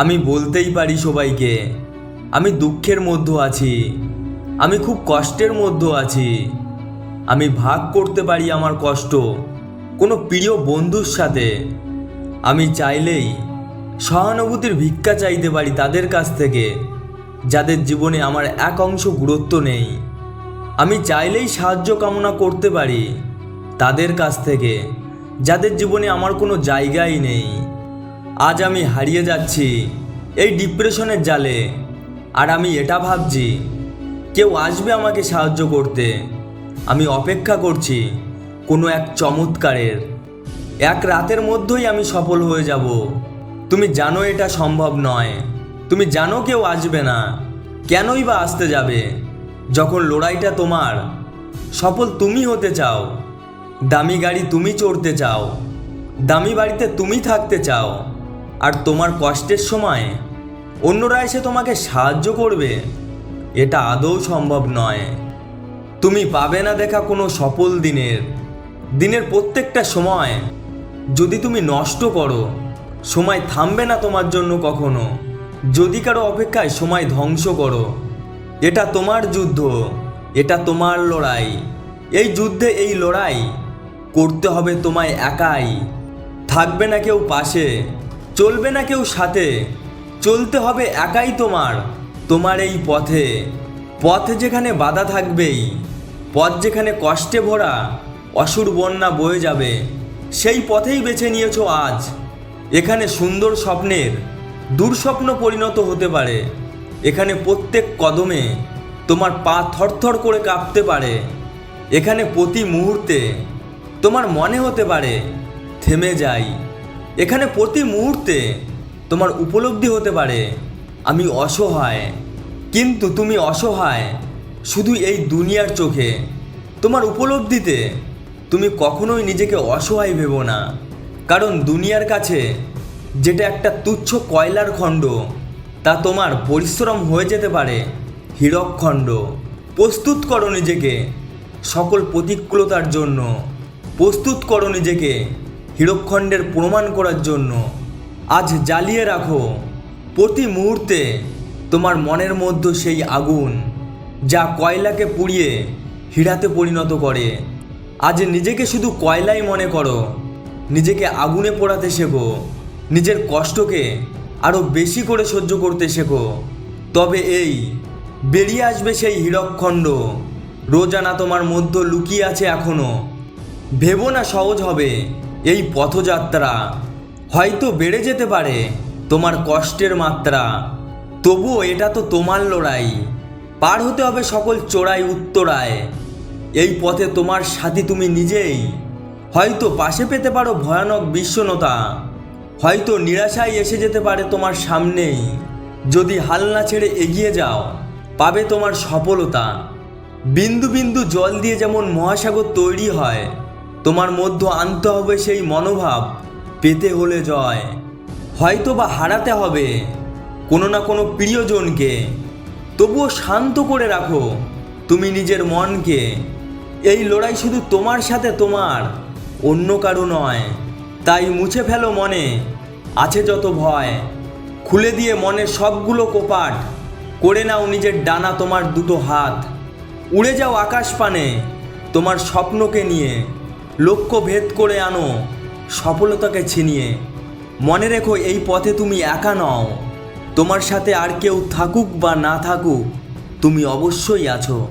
আমি বলতেই পারি সবাইকে, আমি দুঃখের মধ্যে আছি, আমি খুব কষ্টের মধ্যে আছি। আমি ভাগ করতে পারি আমার কষ্ট, কোনো প্রিয় বন্ধুর সাথে। আমি চাইলেই সহানুভূতির ভিক্ষা চাইতে পারি তাদের কাছ থেকে, যাদের জীবনে আমার এক অংশ গুরুত্ব নেই। আমি চাইলেই সাহায্য কামনা করতে পারি তাদের কাছ থেকে, যাদের জীবনে আমার কোনো জায়গাই নেই। আজ আমি হারিয়ে যাচ্ছি এই ডিপ্রেশনের জালে। আর আমি এটা ভাবছি, কেউ আসবে আমাকে সাহায্য করতে। আমি অপেক্ষা করছি কোনো এক চমৎকারের। এক রাতের মধ্যেই আমি সফল হয়ে যাব। তুমি জানো এটা সম্ভব নয়। তুমি জানো কেউ আসবে না। কেনই বা আসতে যাবে? যখন লড়াইটা তোমার, সফল তুমি হতে চাও। দামি গাড়ি তুমি চড়তে চাও। দামি বাড়িতে তুমি থাকতে চাও। আর তোমার কষ্টের সময় অন্যরা এসে তোমাকে সাহায্য করবে। এটা আদৌ সম্ভব নয়। তুমি পাবে না দেখা কোনো সফল দিনের। দিনের প্রত্যেকটা সময় যদি তুমি নষ্ট করো, সময় থামবে না তোমার জন্য কখনো। যদি কারও অপেক্ষায় সময় ধ্বংস করো, এটা তোমার যুদ্ধ, এটা তোমার লড়াই। এই যুদ্ধে এই লড়াই করতে হবে তোমায় একাই। থাকবে না কেউ পাশে। চলবে না কেউ সাথে। চলতে হবে একাই তোমার তোমার এই পথে। পথ যেখানে বাধা থাকবেই, পথ যেখানে কষ্টে ভরা, অসুর বন্যা বয়ে যাবে, সেই পথেই বেছে নিয়েছো আজ। এখানে সুন্দর স্বপ্নের, দুঃস্বপ্ন পরিণত হতে পারে। এখানে প্রত্যেক কদমে তোমার পা থরথর করে কাঁপতে পারে। এখানে প্রতি মুহূর্তে তোমার মনে হতে পারে, থেমে যাই। এখানে প্রতি মুহূর্তে তোমার উপলব্ধি হতে পারে। আমি অসহায়। কিন্তু তুমি অসহায়, শুধু এই দুনিয়ার চোখে। তোমার উপলব্ধিতে তুমি কখনোই নিজেকে অসহায় ভেবো না। কারণ দুনিয়ার কাছে যেটা একটা তুচ্ছ কয়লার খণ্ড, তা তোমার পরিশ্রম হয়ে যেতে পারে, হীরক খণ্ড। প্রস্তুত করো নিজেকে সকল প্রতিকূলতার জন্য। প্রস্তুত করো নিজেকে হীরকখণ্ডের প্রমাণ করার জন্য আজ জ্বালিয়ে রাখো। প্রতি মুহূর্তে তোমার মনের মধ্যে সেই আগুন যা কয়লাকে পুড়িয়ে হীরাতে পরিণত করে। আজ নিজেকে শুধু কয়লাই মনে করো। নিজেকে আগুনে পোড়াতে শেখো। নিজের কষ্টকে আরও বেশি করে সহ্য করতে শেখো। তবে এই, বেরিয়ে আসবে সেই হীরকখণ্ড রোজানা তোমার মধ্যে লুকিয়ে আছে এখনও ভেবো না সহজ হবে। এই পথযাত্রা হয়তো বেড়ে যেতে পারে তোমার কষ্টের মাত্রা। তবুও এটা তো তোমার লড়াই। পার হতে হবে সকল চোরাই উত্তরায়। এই পথে তোমার সাথী তুমি নিজেই। হয়তো পাশে পেতে পারো ভয়ানক বিশ্বনতা হয়তো নিরাশায় এসে যেতে পারে তোমার সামনেই। যদি হাল না ছেড়ে এগিয়ে যাও, পাবে তোমার সফলতা। বিন্দু বিন্দু জল দিয়ে যেমন মহাসাগর তৈরি হয় তোমার মধ্যে আনতে হবে সেই মনোভাব, পেতে হলে জয়। হয়তো বা হারাতে হবে কোনো না কোনো প্রিয়জনকে। তবুও শান্ত করে রাখো তুমি নিজের মনকে। এই লড়াই শুধু তোমার সাথে তোমার, অন্য কারও নয়। তাই মুছে ফেলো মনে, আছে যত ভয়। খুলে দিয়ে মনের সবগুলো কোপাট, করে নাও নিজের ডানা তোমার দুটো হাত। উড়ে যাও আকাশ পানে তোমার স্বপ্নকে নিয়ে। লক্ষ্য ভেদ করে আনো, সফলতাকে ছিনিয়ে। মনে রেখো, এই পথে তুমি একা নও। তোমার সাথে আর কেউ থাকুক বা না থাকুক, তুমি অবশ্যই আছো।